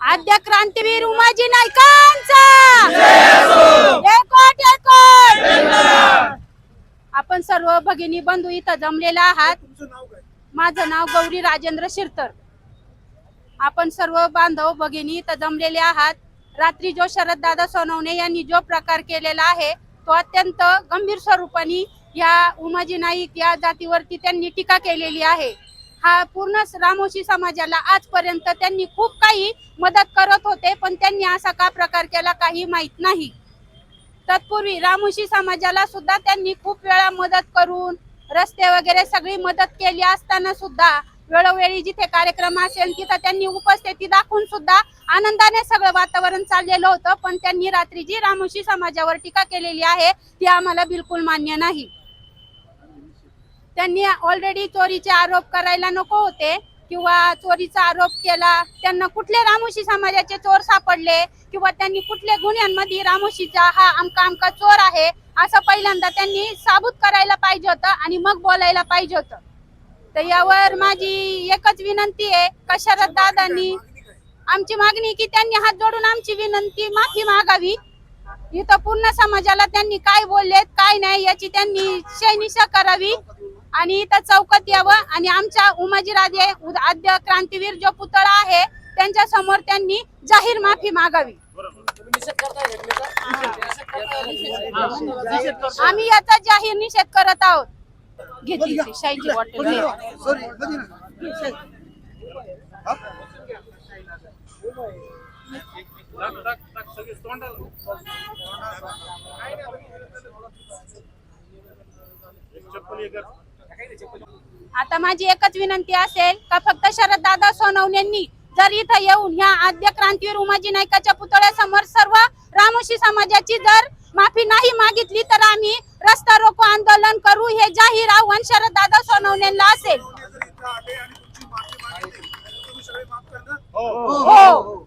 आद्य क्रांतीवीर उमाजी नायकांचा आपण सर्व भगिनी बंधू इथं जमलेला आहात. माझं नाव गौरी राजेंद्र शिरतर. आपण सर्व बांधव भगिनी इथं जमलेले आहात. रात्री जो शरद दादा सोनवणे यांनी जो प्रकार केलेला आहे तो अत्यंत गंभीर स्वरूपाने या उमाजी नाईक या जातीवरती त्यांनी टीका केलेली आहे. हा पूर्ण रामोशी समाजाला आजपर्यंत त्यांनी खूप काही मदत करत होते पण त्यांनी असा का प्रकार केला काही माहीत नाही. तत्पूर्वी रामोशी समाजाला सुद्धा त्यांनी खूप वेळा मदत करून रस्ते वगैरे सगळी मदत केली असताना सुद्धा वेळोवेळी जिथे कार्यक्रम असेल तिथं त्यांनी उपस्थिती दाखवून सुद्धा आनंदाने सगळं वातावरण चाललेलं होतं पण त्यांनी रात्री जी रामोशी समाजावर टीका केलेली आहे ती आम्हाला बिलकुल मान्य नाही. त्यांनी ऑलरेडी चोरीचे आरोप करायला नको होते किंवा चोरीचा आरोप केला त्यांना कुठले रामोशी समाजाचे चोर सापडले किंवा त्यांनी कुठल्या गुन्ह्यांमध्ये रामोशीचा हा आमका आमका चोर आहे असं पहिल्यांदा त्यांनी साबूत करायला पाहिजे होतं आणि मग बोलायला पाहिजे होतं. तर यावर माझी एकच विनंती आहे का शरद दादांनी आमची मागणी की त्यांनी हात जोडून आमची विनंती माफी मागावी. इथं पूर्ण समाजाला त्यांनी काय बोललेत काय नाही याची त्यांनी शैनिशा करावी. आणि इथं चौकात यावं. आणि आमच्या उमाजी राजे आद्य क्रांतीवीर जो पुतळा आहे त्यांच्यासमोर त्यांनी जाहीर माफी मागावी. आम्ही याचा जाहीर निषेध करत आहोत. घेतली ती शाईची बॉटल घे. आता माझी एकच विनंती असेल का फक्त शरद दादा सोनवणेंनी जर इथं येऊन ह्या आद्य क्रांतीवीर उमाजी नाईकाच्या पुतळ्यासमोर सर्व रामोशी समाजाची जर माफी नाही मागितली तर आम्ही रस्ता रोको आंदोलन करू हे जाहीर आव्हान शरद दादा सोनवणेंना असेल. हो.